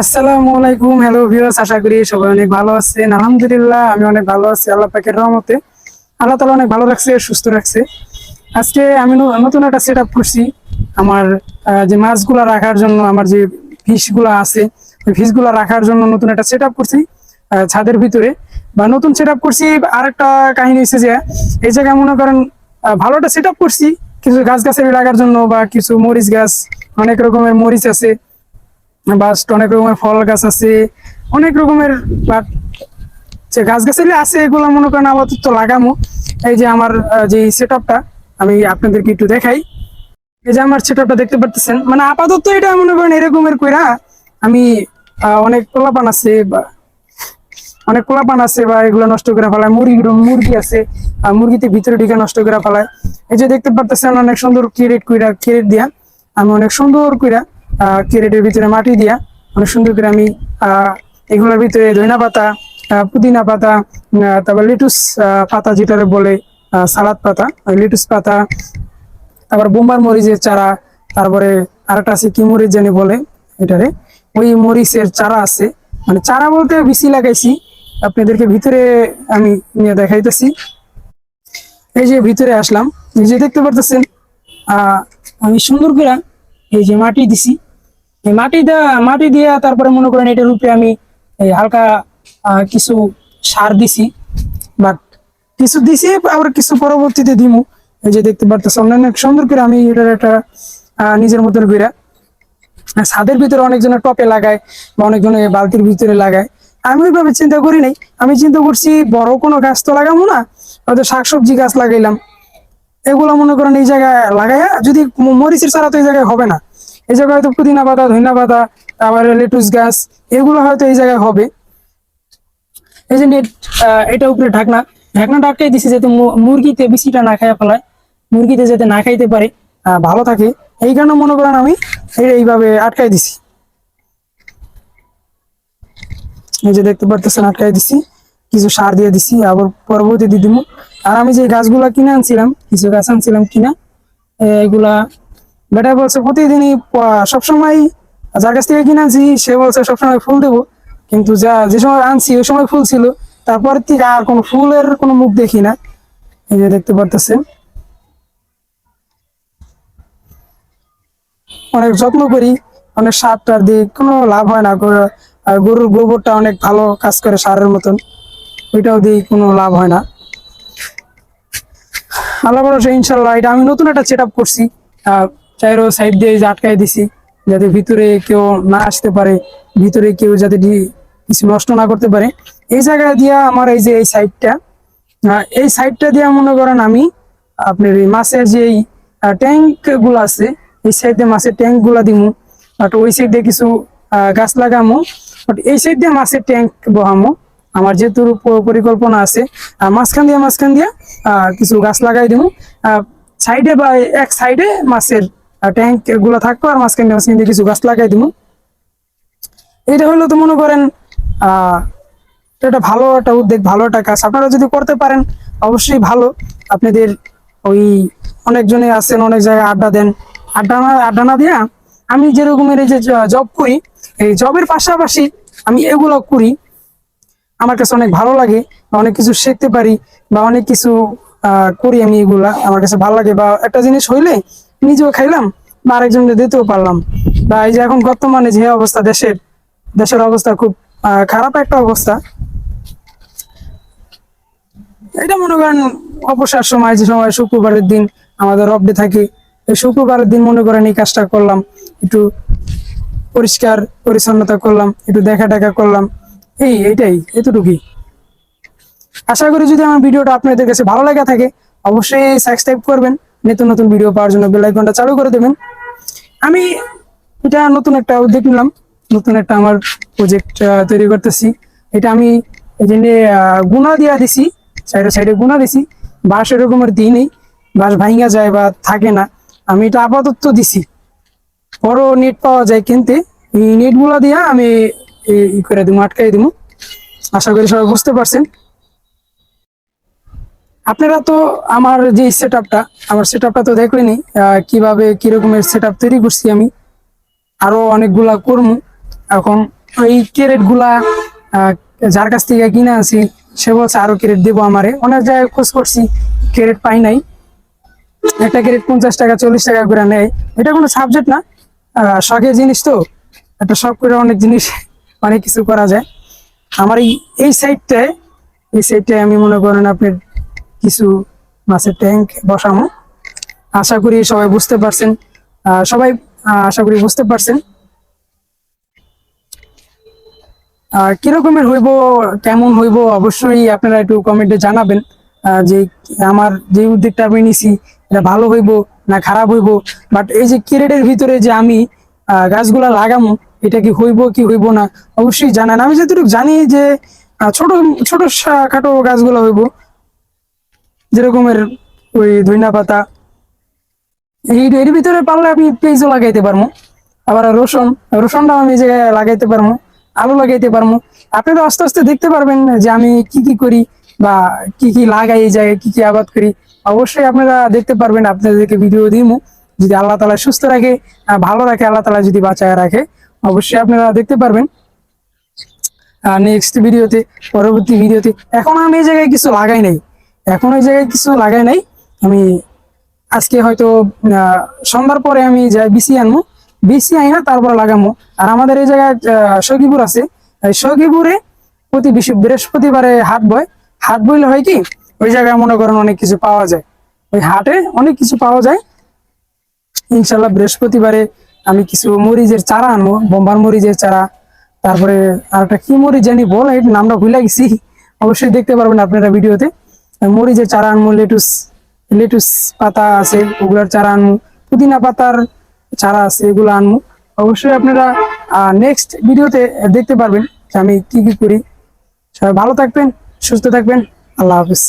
আসসালামু আলাইকুম hello viewers আশা করি সবাই অনেক ভালো আছেন। আলহামদুলিল্লাহ, আমি অনেক ভালো আছি, আল্লাহ পাকের রহমতে। আল্লাহ তালা অনেক ভালো রাখছে, সুস্থ রাখছে। আজকে আমি নতুন একটা সেট আপ করছি। আমার যে মাছগুলা রাখার জন্য, আমার যে ফিশগুলা আছে, ওই ফিশগুলা রাখার জন্য নতুন একটা সেট আপ করছি ছাদের ভিতরে। বা নতুন সেট আপ করছি, আরেকটা কাহিনী হচ্ছে যে, এই জায়গায় মনে করেন ভালো একটা সেট আপ করছি। কিছু গাছ গাছালি লাগার জন্য বা কিছু মরিচ গাছ, অনেক রকমের মরিচ আছে। বা অনেক রকমের ফল গাছ আছে, অনেক রকমের বা যে গাছ গাছালি আছে, এগুলো মনে করেন আপাতত লাগামো। এই যে আমার যে সেট আমি আপনাদেরকে একটু দেখাই। এই যে আমার সেট দেখতে পারতেছেন। মানে আপাতত এটা মনে করেন এরকমের কইরা আমি অনেক পোলাপান আছে বা অনেক পোলাপান আছে বা এগুলো নষ্ট করে ফেলায়। মুরগি মুরগি আছে মুরগিতে ভিতরে ঢুকে নষ্ট করে ফেলায়। এই যে দেখতে পারতেছেন অনেক সুন্দর ক্যারেট কইরা ক্যারেট দিয়া আমি অনেক সুন্দর কইরা ক্যারেটের ভিতরে মাটি দিয়া। অনেক সুন্দর করে আমি এগুলোর ভিতরে ধইনা পাতা পুদিনা পাতা তারপর লেটুস পাতা যেটারে বলে সালাদ পাতা লেটুস পাতা, তারপর বোম্বার মরিচের চারা, তারপরে আরেকটা আছে কি মরিচ জানি বলে এটারে। ওই মরিচের চারা আছে। মানে চারা বলতে বেশি লাগাইছি, আপনাদেরকে ভিতরে আমি নিয়ে দেখাইতেছি। এই যে ভিতরে আসলাম, এই যে দেখতে পারতেছেন, আহ, আমি সুন্দর করে এই যে মাটি দিছি। মাটি দেওয়া মাটি দিয়া তারপরে মনে করেন এটার উপরে আমি হালকা কিছু সার দিছি। বাট কিছু দিছি, আবার কিছু পরবর্তীতে দিমু। এই যে দেখতে পারতেছেন অনেক সুন্দর করে আমি এটার একটা নিজের মতন করে ছাদের ভিতরে অনেকজনের টপে লাগায় বা অনেকজনে বালতির ভিতরে লাগায়। আমি ওইভাবে চিন্তা করি নাই। আমি চিন্তা করছি বড় কোনো গাছ তো লাগাবো না, হয়তো শাকসবজি গাছ লাগাইলাম। এগুলো মনে করেন এই জায়গায় লাগাইয়া, যদি মরিচের চারা তো এই জায়গায় হবে না। এই জায়গায় হয়তো পুদিনা পাতা, ধনিয়া পাতা তারপরে লেটুস গাছ, এগুলো হয়তো এই জায়গায় হবে। এই যে এটা উপরে ঢাকনা। ঢাকনা ঢাকাই দিছি যাতে মুরগিতে বেশিটা না খাইয়া ফেলায়, মুরগিতে যাতে না খাইতে পারে ভালো থাকে। এই কারণে মনে করেন আমি এই- এইভাবে আটকাই দিছি। এই যে দেখতে পারতেছেন, আটকাই দিছি। কিছু সার দিয়ে দিছি, আবার পরবর্তী দিয়ে দিব আর আমি যে গাছগুলা কিনে আনছিলাম, কিছু গাছ আনছিলাম কিনা এইগুলা বেটা বলছে, প্রতিদিনই সবসময় যার কাছ থেকে কিনে আনছি, সে বলছে, সবসময় ফুল দেবো। কিন্তু যা, যে সময় আনছি, ওই সময় ফুল ছিল। তারপর থেকে আর কোনো ফুলের কোনো মুখ দেখি না। এই যে দেখতে পারতেছেন। অনেক যত্ন করি, অনেক সার টার দিই, কোনো লাভ হয় না। গরুর গোবরটা অনেক ভালো কাজ করে সারের মতন। ওইটাও দিই, কোনো লাভ হয় না। আল্লাহ ভরসা ইনশাল্লাহ এটা আমি নতুন একটা সেট আপ করছি চাইরো সাইড দিয়ে আটকাই দিছি যাতে ভিতরে কেউ না আসতে পারে ভিতরে কেউ যাতে কিছু নষ্ট না করতে পারে। এই জায়গা দিয়া আমার এই যে এই সাইডটা এই সাইডটা দিয়ে মনে করেন আমি আপনার এই মাছের যে ট্যাঙ্কগুলো আছে এই সাইডে মাছের ট্যাঙ্কগুলা দিমু বাট ওই সাইডে কিছু আহ, গাছ লাগামো বাট এই সাইড দিয়ে মাছের ট্যাঙ্ক বহামো। আমার যেহেতু পরিকল্পনা আছে মাঝখান দিয়ে মাঝখান দিয়ে কিছু গাছ লাগাই দিব সাইডে বা এক সাইডে মাছের ট্যাঙ্কগুলো থাকব আর মাঝখান মাঝখান কিছু গাছ লাগাই দিব এটা হলো তো মনে করেন এটা ভালো একটা উদ্যোগ, ভালো একটা কাজ। আপনারা যদি করতে পারেন, অবশ্যই ভালো। আপনাদের ওই অনেকজনে আছেন, অনেক জায়গায় আড্ডা দেন। আড্ডা না আড্ডা না দিয়া আমি যেরকমের এই যে জব করি, এই জবের পাশাপাশি আমি এগুলো করি। আমার কাছে অনেক ভালো লাগে অনেক কিছু শিখতে পারি, বা অনেক কিছু করি আমি এগুলা। আমার কাছে ভালো লাগে, বা একটা জিনিস হইলে নিজেও খাইলাম, বা আরেকজনকে দিতেও পারলাম। বা এই যে এখন বর্তমানে যে অবস্থা দেশের দেশের অবস্থা খুব খারাপ একটা অবস্থা। এটা মনে করেন অবসর সময়, যে সময় শুক্রবারের দিন আমাদের অফ ডে থাকে, এই শুক্রবারের দিন মনে করেন এই কাজটা করলাম, একটু পরিষ্কার পরিচ্ছন্নতা করলাম, একটু দেখা টাকা করলাম। এই এইটাই এতটুকুই। আশা করি যদি আমার ভিডিওটা আপনাদের কাছে ভালো লাগা থাকে, অবশ্যই সাবস্ক্রাইব করবেন। নতুন নতুন ভিডিও পাওয়ার জন্য বেল আইকনটা চালু করে দেবেন। আমি এটা নতুন একটা উদ্যোগ নিলাম, নতুন একটা আমার প্রজেক্ট তৈরি করতেছি। এটা আমি এই জন্য গুণা দিয়া দিছি সাইডে সাইডে গুণা দিছি। বাঁশ এরকমের দিই নেই, বাঁশ ভাঙা যায় বা থাকে না। আমি এটা আপাতত দিছি। বড় নেট পাওয়া যায় কিনতে, এই নেটগুলা দিয়া আমি ই করে দিব আটকাই দিব আশা করি সবাই বুঝতে পারছেন। আপনারা তো আমার যে সেট আপটা আমার সেট আপটা তো দেখলেনি কীভাবে, কিরকমের সেট আপ তৈরি করছি আমি। আরও অনেকগুলা করব এখন ওই ক্যারেটগুলা যার কাছ থেকে কিনে আনছি, সে বলছে আরও ক্যারেট দেবো আমারে। অনেক জায়গায় খোঁজ করছি ক্যারেট পাই নাই। একটা ক্যারেট পঞ্চাশ টাকা, চল্লিশ টাকা করে নেয়। এটা কোনো সাবজেক্ট না। শখের জিনিস তো। একটা শখ করে অনেক জিনিস, অনেক কিছু করা যায়। আমার এই এই সাইডটায় এই সাইডটায় আমি মনে করেন আপনার কিছু মাছের ট্যাঙ্ক বসামো। আশা করি সবাই বুঝতে পারছেন। সবাই আশা করি বুঝতে পারছেন। কিরকমের হইব, কেমন হইব, অবশ্যই আপনারা একটু কমেন্টে জানাবেন। যে আমার যে উদ্যোগটা আমি নিছি, এটা ভালো হইব না খারাপ হইব? বাট এই যে ক্যারেটের ভিতরে যে আমি গাছগুলা লাগামো, এটা কি হইব কি হইব না, অবশ্যই জানান। আমি যতটুকু জানি যে ছোট ছোট খাটো গাছগুলো হইব যেরকমের ওই ধইনা পাতা। এর ভিতরে পারলে আমি পেঁয়াজও লাগাইতে পারব। আবার রসুন, রসুনটাও আমি জায়গায় লাগাইতে পারব, আলু লাগাইতে পারব। আপনারা আস্তে আস্তে দেখতে পারবেন যে আমি কি কি করি বা কি কি লাগাই এই জায়গায়, কি কি আবাদ করি। অবশ্যই আপনারা দেখতে পারবেন, আপনাদেরকে ভিডিও দিব যদি আল্লাহ তালা সুস্থ রাখে ভালো রাখে, আল্লাহ তালা যদি বাঁচায় রাখে, অবশ্যই আপনারা দেখতে পারবেন। নেক্সট ভিডিওতে পরবর্তী ভিডিওতে এখন আমি এই জায়গায় কিছু লাগাই নাই। এখন ওই জায়গায় কিছু লাগাই নাই। আমি আজকে হয়তো সন্ধ্যার পরে আমি যাই বিসি আনব বিসি আইনা তারপরে লাগামো। আর আমাদের এই জায়গায় আহ, সখীপুর আছে। এই সখীপুরে প্রতি বৃহস্পতিবারে হাট বয়। হাট বইলে হয় কি ওই জায়গায় মনে করেন অনেক কিছু পাওয়া যায়। ওই হাটে অনেক কিছু পাওয়া যায়। ইনশাল্লাহ বৃহস্পতিবারে আমি কিছু মরিচের চারা আনব বোম্বার মরিচের চারা। তারপরে আর একটা কি মরিচ জানি বল এই নামটা ভুলে গেছি। অবশ্যই দেখতে পারবেন আপনারা ভিডিওতে। মরিচের চারা আনব লেটুস লেটুস পাতা আছে, ওগুলার চারা আনব। পুদিনা পাতার চারা আছে, এগুলো আনব। অবশ্যই আপনারা নেক্সট ভিডিওতে দেখতে পারবেন আমি কি কি করি। সবাই ভালো থাকবেন, সুস্থ থাকবেন। আল্লাহ হাফিজ।